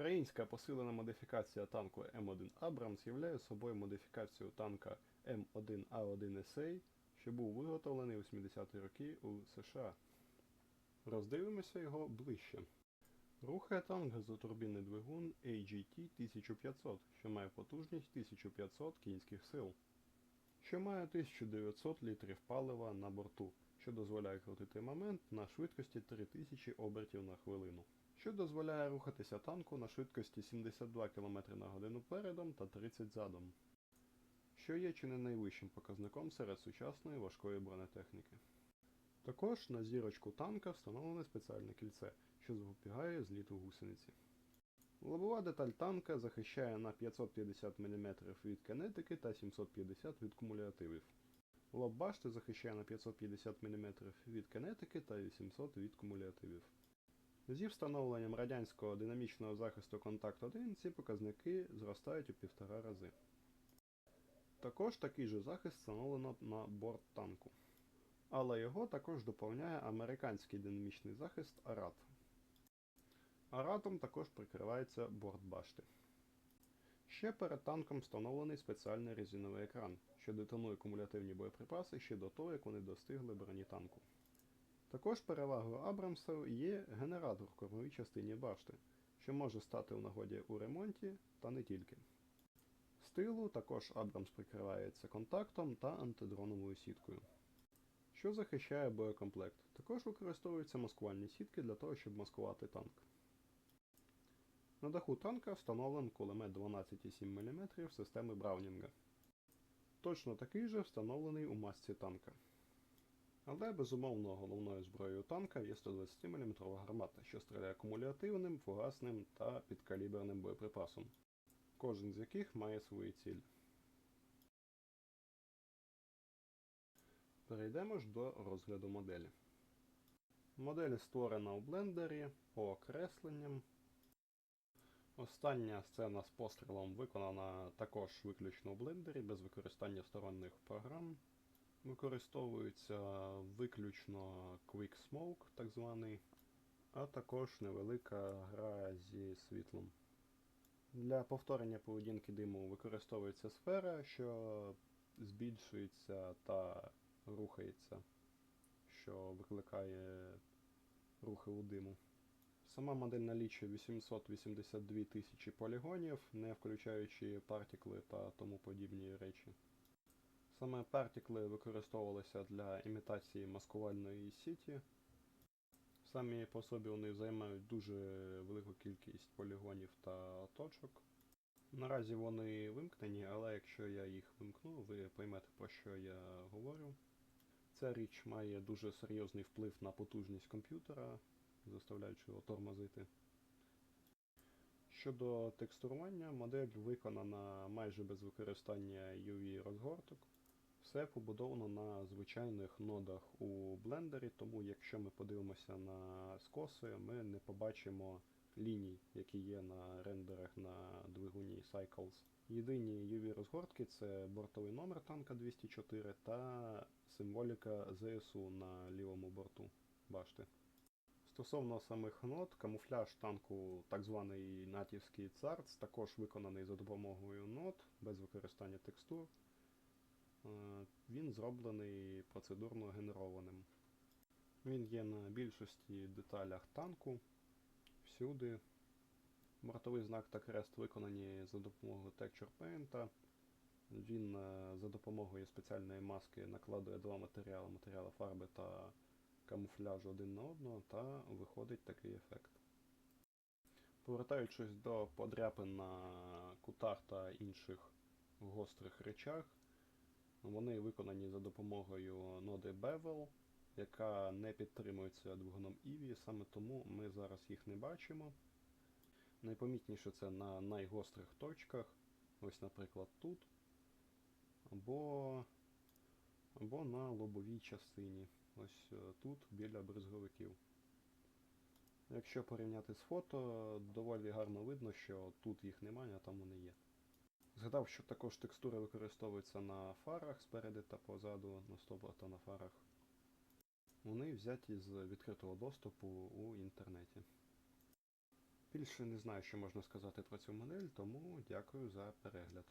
Українська посилена модифікація танку М1 Абрамс являє собою модифікацію танка М1А1SA, що був виготовлений у 80-ті роки у США. Роздивимося його ближче. Рухає танк газотурбінний двигун AGT 1500, що має потужність 1500 кінських сил, що має 1900 літрів палива на борту, що дозволяє крутити момент на швидкості 3000 обертів на хвилину, що дозволяє рухатися танку на швидкості 72 км на годину передом та 30 задом, що є чи не найвищим показником серед сучасної важкої бронетехніки. Також на зірочку танка встановлене спеціальне кільце, що запобігає зліту гусениці. Лобова деталь танка захищає на 550 мм від кинетики та 750 від кумулятивів. Лоб башти захищає на 550 мм від кинетики та 800 від кумулятивів. Зі встановленням радянського динамічного захисту контакт 1 ці показники зростають у півтора рази. Також такий же захист встановлено на борт танку. Але його також доповняє американський динамічний захист ARAT. Аратом також прикривається борт башти. Ще перед танком встановлений спеціальний резиновий екран, що детонує кумулятивні боєприпаси ще до того, як вони достигли броні танку. Також перевагою Абрамсу є генератор в кормовій частині башти, що може стати у нагоді у ремонті та не тільки. З тилу також Абрамс прикривається контактом та антидроновою сіткою, що захищає боєкомплект. Також використовуються маскувальні сітки для того, щоб маскувати танк. На даху танка встановлен кулемет 12,7 мм системи Браунінга. Точно такий же встановлений у масці танка. Але безумовно головною зброєю танка є 120 мм гармата, що стріляє кумулятивним, фугасним та підкаліберним боєприпасом, кожен з яких має свої цілі. Перейдемо ж до розгляду моделі. Модель створена у блендері по окресленням. Остання сцена з пострілом виконана також виключно у блендері без використання сторонніх програм. Використовується виключно Quick Smoke, так званий, а також невелика гра зі світлом. Для повторення поведінки диму використовується сфера, що збільшується та рухається, що викликає рухи у диму. Сама модель налічує 882 тисячі полігонів, не включаючи партікли та тому подібні речі. Саме партікли використовувалися для імітації маскувальної сіті. Самі по собі вони займають дуже велику кількість полігонів та точок. Наразі вони вимкнені, але якщо я їх вимкну, ви поймете про що я говорю. Ця річ має дуже серйозний вплив на потужність комп'ютера, заставляючи його тормозити. Щодо текстурування, модель виконана майже без використання UV розгорток. Все побудовано на звичайних нодах у блендері, тому якщо ми подивимося на скоси, ми не побачимо ліній, які є на рендерах на двигуні Cycles. Єдині UV розгортки це бортовий номер танка 204 та символіка ЗСУ на лівому борту башти. Стосовно самих нот, камуфляж танку, так званий натівський царц, також виконаний за допомогою нот без використання текстур. Е, Він зроблений процедурно генерованим. Він є на більшості деталях танку, всюди. Бортовий знак та крест виконані за допомогою Texture Paint. Він е, за допомогою спеціальної маски накладує два матеріали матеріали фарби та камуфляжу один на одного, та виходить такий ефект. Повертаючись до подряпин на кутах та інших гострих речах, вони виконані за допомогою ноди Bevel, яка не підтримується двигуном EVI, саме тому ми зараз їх не бачимо. Найпомітніше це на найгострих точках, ось, наприклад, тут, або, або на лобовій частині, ось е, тут біля бризговиків. Якщо порівняти з фото, доволі гарно видно, що тут їх немає, а там вони є. Згадав, що також текстури використовуються на фарах спереди та позаду, на стопах та на фарах. Вони взяті з відкритого доступу у інтернеті. Більше не знаю, що можна сказати про цю модель, тому дякую за перегляд.